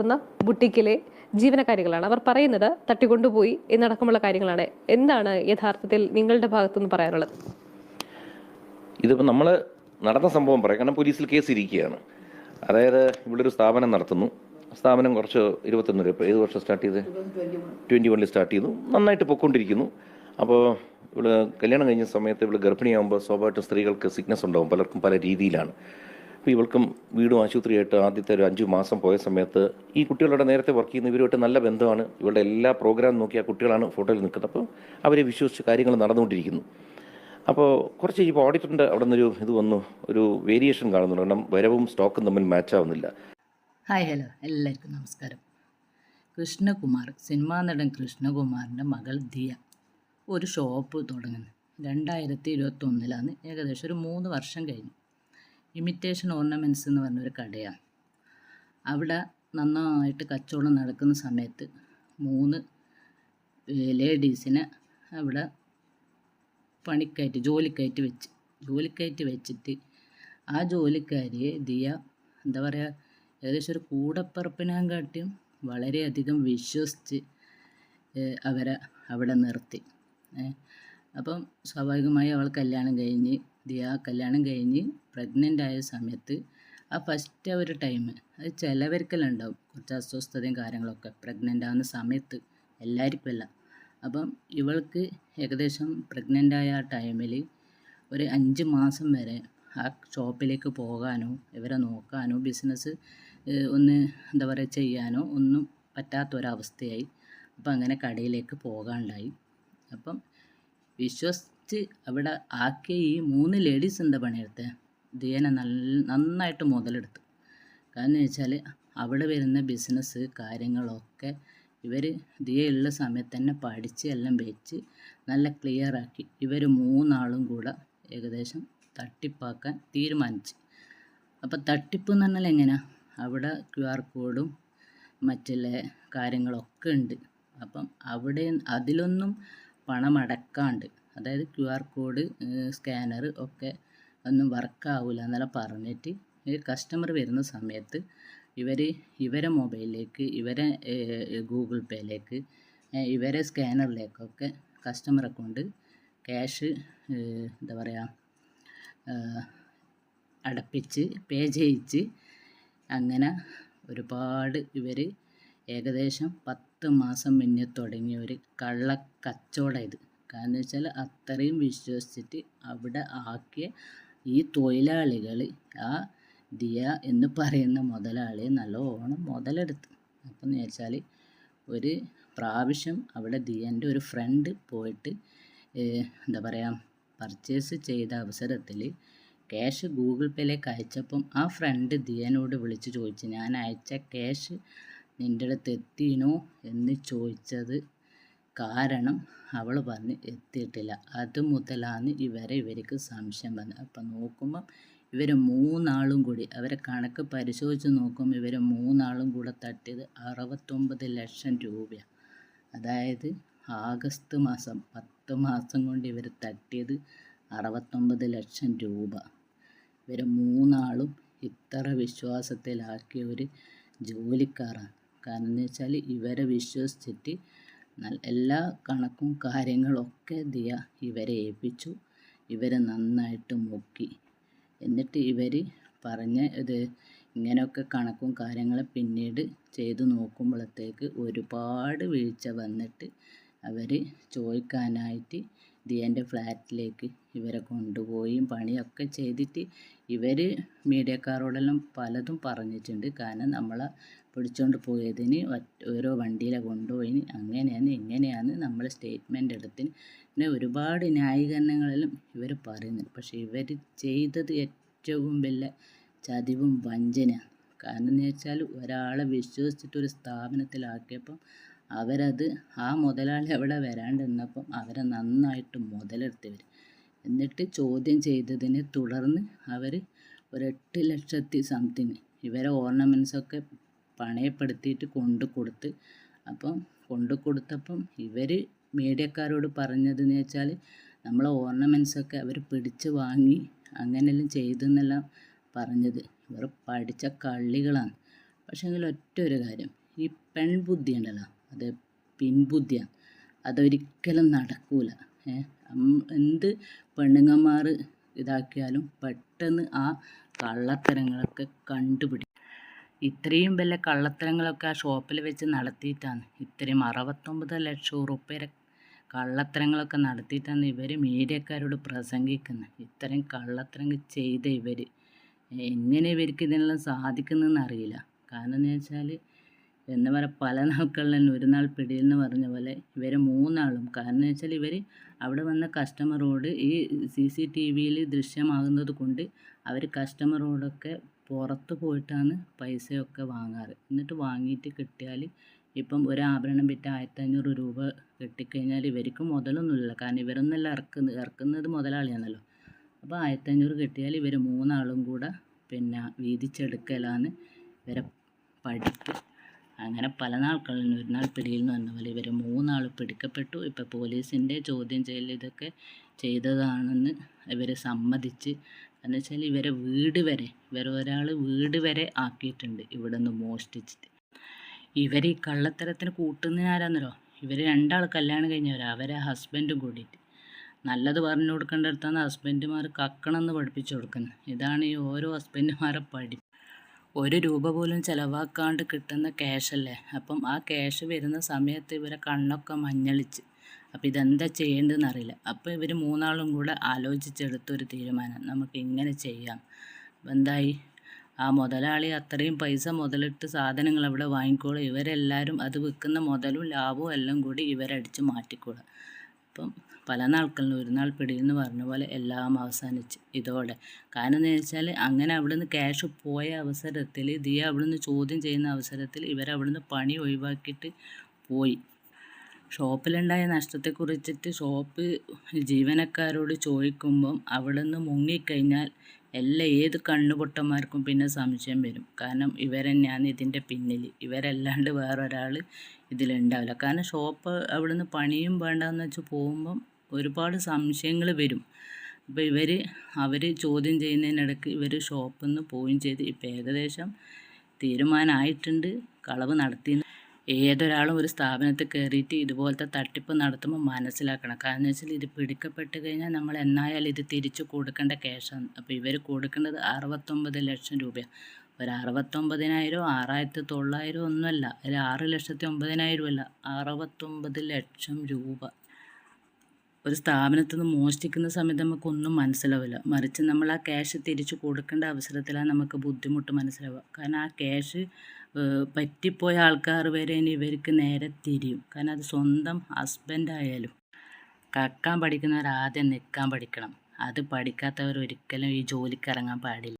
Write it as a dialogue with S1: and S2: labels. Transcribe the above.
S1: നടത്തുന്ന ബുട്ടിക്കിലെ ജീവനക്കാരികളാണ്. അവർ പറയുന്നത് തട്ടിക്കൊണ്ടുപോയി എന്നടക്കമുള്ള കാര്യങ്ങളാണ്. എന്താണ് യഥാർത്ഥത്തിൽ നിങ്ങളുടെ ഭാഗത്തുനിന്ന് പറയാനുള്ളത്?
S2: ഇതിപ്പോൾ നമ്മൾ നടന്ന സംഭവം പറയാം. കാരണം പോലീസിൽ കേസ് ഇരിക്കുകയാണ് അതായത് ഇവിടെ ഒരു സ്ഥാപനം നടത്തുന്നു. സ്ഥാപനം കുറച്ച് ഇരുപത്തൊന്ന് രൂപ. ഏത് വർഷം സ്റ്റാർട്ട് ചെയ്ത്? ട്വന്റി വണ്ണിൽ സ്റ്റാർട്ട് ചെയ്തു. നന്നായിട്ട് പൊയ്ക്കൊണ്ടിരിക്കുന്നു അപ്പോൾ ഇവിടെ കല്യാണം കഴിഞ്ഞ സമയത്ത് ഇവിടെ ഗർഭിണിയാകുമ്പോൾ സ്വാഭാവികമായിട്ടും സ്ത്രീകൾക്ക് സിക്നസ് ഉണ്ടാവും. പലർക്കും പല രീതിയിലാണ്. അപ്പോൾ ഇവൾക്കും വീടും ആശുപത്രിയായിട്ട് ആദ്യത്തെ ഒരു അഞ്ച് മാസം പോയ സമയത്ത് ഈ കുട്ടികളുടെ നേരത്തെ വർക്ക് ചെയ്യുന്ന ഇവരുമായിട്ട് നല്ല ബന്ധമാണ്. ഇവരുടെ എല്ലാ പ്രോഗ്രാം നോക്കി ആ കുട്ടികളാണ് ഫോട്ടോയിൽ നിൽക്കുന്നത്. അപ്പോൾ അവരെ വിശ്വസിച്ച് കാര്യങ്ങൾ നടന്നുകൊണ്ടിരിക്കുന്നു. അപ്പോൾ കുറച്ച് കഴിയുമ്പോൾ ഓഡിറ്ററിന്റെ അവിടെ നിന്നൊരു ഇത് വന്നു. ഒരു വേരിയേഷൻ കാണുന്നുണ്ട് കാരണം വരവും സ്റ്റോക്കും തമ്മിൽ മാച്ച് ആവുന്നില്ല.
S3: ഹായ് ഹലോ എല്ലാവർക്കും നമസ്കാരം. കൃഷ്ണകുമാർ സിനിമാ നടൻ കൃഷ്ണകുമാറിന്റെ മകൾ ദിയ. ഒരു ഷോപ്പ് തുടങ്ങുന്നു. രണ്ടായിരത്തി ഇരുപത്തൊന്നിലാണ് ഏകദേശം ഒരു മൂന്ന് വർഷം കഴിഞ്ഞു. ഇമിറ്റേഷൻ ഓർണമെന്റ്സ് എന്ന് പറഞ്ഞൊരു കടയാണ്. അവിടെ നന്നായിട്ട് കച്ചവടം നടക്കുന്ന സമയത്ത് മൂന്ന് ലേഡീസിനെ അവിടെ പണിക്കയറ്റി ജോലിക്കയറ്റി വെച്ച് ജോലിക്കയറ്റി വെച്ചിട്ട് ആ ജോലിക്കാരിയെ ദിയ എന്താ പറയുക ഏകദേശം ഒരു കൂടപ്പറപ്പിനാൻ കാട്ടിയും വളരെയധികം വിശ്വസിച്ച് അവരെ അവിടെ നിർത്തി. അപ്പം സ്വാഭാവികമായി അവൾ കല്യാണം കഴിഞ്ഞ് ദിയ കല്യാണം കഴിഞ്ഞ് പ്രഗ്നന്റ് ആയ സമയത്ത് ആ ഫസ്റ്റ് ഒരു ടൈം അത് ചിലവർക്കെല്ലാം ഉണ്ടാവും കുറച്ച് അസ്വസ്ഥതയും കാര്യങ്ങളൊക്കെ പ്രഗ്നന്റ് ആവുന്ന സമയത്ത് എല്ലാവർക്കും അല്ല. അപ്പം ഇവൾക്ക് ഏകദേശം പ്രഗ്നന്റ് ആയ ആ ടൈമിൽ ഒരു അഞ്ച് മാസം വരെ ആ ഷോപ്പിലേക്ക് പോകാനോ ഇവരെ നോക്കാനോ ബിസിനസ് ഒന്ന് എന്താ പറയുക ചെയ്യാനോ ഒന്നും പറ്റാത്തൊരവസ്ഥയായി. അപ്പം അങ്ങനെ കടയിലേക്ക് പോകാണ്ടായി. അപ്പം വിശ്വസിച്ച് അവിടെ ആക്കിയ ഈ മൂന്ന് ലേഡീസ് എന്താ പണിയെടുത്തത് ദിയനെ നല്ല നന്നായിട്ട് മുതലെടുത്തു. കാരണം വെച്ചാൽ അവിടെ വരുന്ന ബിസിനസ് കാര്യങ്ങളൊക്കെ ഇവർ ദിയുള്ള സമയത്ത് തന്നെ പഠിച്ച് എല്ലാം വെച്ച് നല്ല ക്ലിയറാക്കി ഇവർ മൂന്നാളും കൂടെ ഏകദേശം തട്ടിപ്പാക്കാൻ തീരുമാനിച്ചു. അപ്പോൾ തട്ടിപ്പ് എന്ന് പറഞ്ഞാൽ എങ്ങനെയാണ് അവിടെ ക്യു ആർ കോഡും മറ്റുള്ള കാര്യങ്ങളൊക്കെ ഉണ്ട്. അപ്പം അവിടെ അതിലൊന്നും പണം അടക്കാണ്ട് അതായത് ക്യു ആർ കോഡ് സ്കാനർ ഒക്കെ ഒന്നും വർക്കാവില്ല എന്നെല്ലാം പറഞ്ഞിട്ട് കസ്റ്റമർ വരുന്ന സമയത്ത് ഇവർ ഇവരെ മൊബൈലിലേക്ക് ഇവരെ ഗൂഗിൾ പേയിലേക്ക് ഇവരെ സ്കാനറിലേക്കൊക്കെ കസ്റ്റമർ അക്കൗണ്ട് ക്യാഷ് എന്താ പറയുക അടപ്പിച്ച് പേ ചെയ്യിച്ച് അങ്ങനെ ഒരുപാട് ഇവർ ഏകദേശം പത്ത് മാസം മുന്നേ തുടങ്ങിയ ഒരു കള്ള കച്ചവടം ഇത്. കാരണം വെച്ചാൽ അത്രയും വിശ്വസിച്ചിട്ട് അവിടെ ആക്കിയ ഈ തൊഴിലാളികൾ ആ ദിയ എന്ന് പറയുന്ന മുതലാളി നല്ലോണം മുതലെടുത്ത്. അപ്പം എന്ന് വെച്ചാൽ ഒരു പ്രാവശ്യം അവിടെ ദിയന്റെ ഒരു ഫ്രണ്ട് പോയിട്ട് എന്താ പറയുക പർച്ചേസ് ചെയ്ത അവസരത്തിൽ ക്യാഷ് ഗൂഗിൾ പേയിലേക്ക് അയച്ചപ്പം ആ ഫ്രണ്ട് ദിയനോട് വിളിച്ച് ചോദിച്ചു ഞാൻ അയച്ച ക്യാഷ് നിന്റെ അടുത്ത് എത്തിനോ എന്ന് ചോദിച്ചത് കാരണം അവൾ വന്ന് എത്തിയിട്ടില്ല. അത് മുതലാണ് ഇവരെ ഇവർക്ക് സംശയം വന്നത് അപ്പം നോക്കുമ്പം ഇവർ മൂന്നാളും കൂടി അവരെ കണക്ക് പരിശോധിച്ച് നോക്കുമ്പോൾ ഇവർ മൂന്നാളും കൂടെ തട്ടിയത് അറുപത്തൊമ്പത് ലക്ഷം രൂപയാണ് അതായത് ആഗസ്റ്റ് മാസം പത്ത് മാസം കൊണ്ട് ഇവർ തട്ടിയത് അറുപത്തൊമ്പത് ലക്ഷം രൂപ. ഇവർ മൂന്നാളും ഇത്ര വിശ്വാസത്തിലാക്കിയ ഒരു ജോലിക്കാരാണ് കാരണം എന്ന് വെച്ചാൽ ഇവരെ വിശ്വസിച്ചിട്ട് എല്ലാ കണക്കും കാര്യങ്ങളൊക്കെ ദിയ ഇവരെ ഏൽപ്പിച്ചു. ഇവരെ നന്നായിട്ട് മുക്കി. എന്നിട്ട് ഇവർ പറഞ്ഞ ഇത് ഇങ്ങനെയൊക്കെ കണക്കും കാര്യങ്ങളും പിന്നീട് ചെയ്തു നോക്കുമ്പോഴത്തേക്ക് ഒരുപാട് വീഴ്ച വന്നിട്ട് അവർ ചോദിക്കാനായിട്ട് ദിയന്റെ ഫ്ലാറ്റിലേക്ക് ഇവരെ കൊണ്ടുപോയും പണിയൊക്കെ ചെയ്തിട്ട് ഇവർ മീഡിയക്കാരോടെല്ലാം പലതും പറഞ്ഞിട്ടുണ്ട്. കാരണം നമ്മളെ പിടിച്ചോണ്ട് പോയതിന് ഓരോ വണ്ടിയിലെ കൊണ്ടുപോയി. അങ്ങനെയാണ് ഇങ്ങനെയാണ് നമ്മൾ സ്റ്റേറ്റ്മെന്റ് എടുത്തിന് പിന്നെ ഒരുപാട് ന്യായീകരണങ്ങളെല്ലാം ഇവർ പറയുന്നുണ്ട്. പക്ഷേ ഇവർ ചെയ്തത് ഏറ്റവും വലിയ ചതിവും വഞ്ചനയാണ്. കാരണം എന്ന് വെച്ചാൽ ഒരാളെ വിശ്വസിച്ചിട്ട് ഒരു സ്ഥാപനത്തിലാക്കിയപ്പം അവരത് ആ മുതലാളി അവിടെ വരാണ്ടിരുന്നപ്പം അവരെ നന്നായിട്ട് മുതലെടുത്തവർ എന്നിട്ട് ചോദ്യം ചെയ്തതിനെ തുടർന്ന് അവർ ഒരു എട്ട് ലക്ഷത്തി സംതിങ് ഇവരെ ഓർണമെൻസൊക്കെ പണയപ്പെടുത്തിയിട്ട് കൊണ്ടു കൊടുത്ത്. അപ്പം കൊണ്ടു കൊടുത്തപ്പം ഇവർ മീഡിയക്കാരോട് പറഞ്ഞതെന്ന് വെച്ചാൽ നമ്മളെ ഓർണമെൻസൊക്കെ അവർ പിടിച്ച് വാങ്ങി അങ്ങനെയെല്ലാം ചെയ്തെന്നെല്ലാം പറഞ്ഞത്. ഇവർ പഠിച്ച കള്ളികളാണ്. പക്ഷേങ്കിൽ ഒറ്റ ഒരു കാര്യം ഈ പെൺബുദ്ധി ഉണ്ടല്ലോ. അത് പിൻബുദ്ധിയാണ് അതൊരിക്കലും നടക്കൂല. എന്ത് പെണ്ണുങ്ങന്മാർ ഇതാക്കിയാലും പെട്ടെന്ന് ആ കള്ളത്തരങ്ങളൊക്കെ കണ്ടുപിടിക്കും ഇത്രയും വലിയ കള്ളത്തരങ്ങളൊക്കെ ആ ഷോപ്പിൽ വെച്ച് നടത്തിയിട്ടാണ്. ഇത്രയും അറുപത്തൊമ്പത് ലക്ഷം ഉറുപ്പ്യരെ കള്ളത്തരങ്ങളൊക്കെ നടത്തിയിട്ടാണ് ഇവർ മീഡിയക്കാരോട് പ്രസംഗിക്കുന്നത് ഇത്രയും കള്ളത്തരങ്ങൾ ചെയ്ത ഇവർ എങ്ങനെ ഇവർക്ക് ഇതിനെല്ലാം സാധിക്കുന്നതെന്ന് അറിയില്ല. കാരണം എന്ന് വെച്ചാൽ എന്ന് പറയാം പല നാൾക്കളിൽ ഒരു നാൾ പിടിയിൽ പറഞ്ഞ പോലെ ഇവർ മൂന്നാളും. കാരണം എന്ന് വെച്ചാൽ ഇവർ അവിടെ വന്ന കസ്റ്റമറോട് ഈ സി സി ടി വിയിൽ ദൃശ്യമാകുന്നത് കൊണ്ട് അവർ കസ്റ്റമറോടൊക്കെ പുറത്ത് പോയിട്ടാണ് പൈസയൊക്കെ വാങ്ങാറ്. എന്നിട്ട് വാങ്ങിയിട്ട് കിട്ടിയാൽ ഇപ്പം ഒരു ആഭരണം വിറ്റ് ആയിരത്തഞ്ഞൂറ് രൂപ കിട്ടിക്കഴിഞ്ഞാൽ ഇവർക്ക് മുതലൊന്നുമില്ല. കാരണം ഇവരൊന്നല്ല ഇറക്കുന്നത്. ഇറക്കുന്നത് മുതലാളിയാണല്ലോ. അപ്പോൾ ആയിരത്തഞ്ഞൂറ് കിട്ടിയാൽ ഇവർ മൂന്നാളും കൂടെ പിന്നെ വീതിച്ചെടുക്കലാണ് ഇവരെ പഠിപ്പ്. അങ്ങനെ പല നാൾക്കളിൽ ഒരു നാൾ പിടിയിൽ നിന്ന് വന്ന പോലെ ഇവർ മൂന്നാൾ പിടിക്കപ്പെട്ടു. ഇപ്പോൾ പോലീസിന്റെ ചോദ്യം ചെയ്യൽ ഇതൊക്കെ ചെയ്തതാണെന്ന് ഇവർ സമ്മതിച്ച്. എന്ന് വെച്ചാൽ ഇവരെ വീട് വരെ ഇവരെ ഒരാൾ വീട് വരെ ആക്കിയിട്ടുണ്ട് ഇവിടെ നിന്ന് മോഷ്ടിച്ചിട്ട്. ഇവർ ഈ കള്ളത്തരത്തിന് കൂട്ടുന്നതിനാരാന്നല്ലോ ഇവർ രണ്ടാൾ കല്യാണം കഴിഞ്ഞവരാ അവരെ ഹസ്ബൻഡും കൂടിയിട്ട്. നല്ലത് പറഞ്ഞു കൊടുക്കേണ്ടടുത്താണ് ഹസ്ബൻഡുമാർ കക്കണമെന്ന് പഠിപ്പിച്ചു കൊടുക്കുന്നത്. ഇതാണ് ഈ ഓരോ ഹസ്ബൻഡുമാരെ പഠി ഒരു രൂപ പോലും ചിലവാക്കാണ്ട് കിട്ടുന്ന ക്യാഷല്ലേ അപ്പം ആ ക്യാഷ് വരുന്ന സമയത്ത് ഇവരെ കണ്ണൊക്കെ മഞ്ഞളിച്ച്. അപ്പം ഇതെന്താ ചെയ്യേണ്ടതെന്ന് അറിയില്ല. അപ്പോൾ ഇവർ മൂന്നാളും കൂടെ ആലോചിച്ചെടുത്തൊരു തീരുമാനം. നമുക്ക് ഇങ്ങനെ ചെയ്യാം. അപ്പം എന്തായി? ആ മുതലാളി അത്രയും പൈസ മുതലിട്ട് സാധനങ്ങൾ അവിടെ വാങ്ങിക്കോളും. ഇവരെല്ലാവരും അത് വിൽക്കുന്ന മുതലും ലാഭവും എല്ലാം കൂടി ഇവരടിച്ച് മാറ്റിക്കോളും. അപ്പം പല നാൾക്കളിലും ഒരു നാൾ പിടിയെന്ന് പറഞ്ഞ പോലെ എല്ലാം അവസാനിച്ച് ഇതോടെ. കാരണം എന്ന് വെച്ചാൽ അങ്ങനെ അവിടുന്ന് ക്യാഷ് പോയ അവസരത്തിൽ ദിയ അവിടുന്ന് ചോദ്യം ചെയ്യുന്ന അവസരത്തിൽ ഇവരവിടുന്ന് പണി ഒഴിവാക്കിയിട്ട് പോയി. ഷോപ്പിലുണ്ടായ നഷ്ടത്തെക്കുറിച്ചിട്ട് ഷോപ്പ് ജീവനക്കാരോട് ചോദിക്കുമ്പം അവിടെ നിന്ന് മുങ്ങിക്കഴിഞ്ഞാൽ എല്ലാ ഏത് കണ്ണുപൊട്ടന്മാർക്കും പിന്നെ സംശയം വരും. കാരണം ഇവരെ ഞാൻ ഇതിന്റെ പിന്നിൽ ഇവരല്ലാണ്ട് വേറൊരാൾ ഇതിലുണ്ടാവില്ല. കാരണം ഷോപ്പ് അവിടെ നിന്ന് പണിയും വേണ്ടെന്ന് വെച്ച് പോകുമ്പം ഒരുപാട് സംശയങ്ങൾ വരും. അപ്പോൾ ഇവർ അവർ ചോദ്യം ചെയ്യുന്നതിനിടയ്ക്ക് ഇവർ ഷോപ്പിൽ നിന്ന് പോവുകയും ചെയ്ത്. ഇപ്പം ഏകദേശം തീരുമാനമായിട്ടുണ്ട്. കളവ് നടത്തി ഏതൊരാളും ഒരു സ്ഥാപനത്തിൽ കയറിയിട്ട് ഇതുപോലത്തെ തട്ടിപ്പ് നടത്തുമ്പോൾ മനസ്സിലാക്കണം. കാരണം വെച്ചാൽ ഇത് പിടിക്കപ്പെട്ട് കഴിഞ്ഞാൽ നമ്മൾ എന്നായാലും ഇത് തിരിച്ചു കൊടുക്കേണ്ട ക്യാഷാണ് അപ്പോൾ ഇവർ കൊടുക്കേണ്ടത് അറുപത്തൊമ്പത് ലക്ഷം രൂപയാണ് ഒരു അറുപത്തൊമ്പതിനായിരം ആറായിരത്തി തൊള്ളായിരം ഒന്നുമല്ല. ഒരു ആറ് ലക്ഷത്തി ഒമ്പതിനായിരം അല്ല അറുപത്തൊമ്പത് ലക്ഷം രൂപ. ഒരു സ്ഥാപനത്തിൽ നിന്ന് മോഷ്ടിക്കുന്ന സമയത്ത് നമുക്കൊന്നും മനസ്സിലാവില്ല. മറിച്ച് നമ്മൾ ആ ക്യാഷ് തിരിച്ചു കൊടുക്കേണ്ട അവസരത്തിലാണ് നമുക്ക് ബുദ്ധിമുട്ട് മനസ്സിലാവുക. കാരണം ആ ക്യാഷ് പറ്റിപ്പോയ ആൾക്കാർ വരെ ഇനി ഇവർക്ക് നേരെ തിരിയും. കാരണം അത് സ്വന്തം ഹസ്ബൻഡായാലും കക്കാൻ പഠിക്കുന്നവർ ആദ്യം നിൽക്കാൻ പഠിക്കണം. അത് പഠിക്കാത്തവർ ഒരിക്കലും ഈ ജോലിക്ക് ഇറങ്ങാൻ പാടില്ല.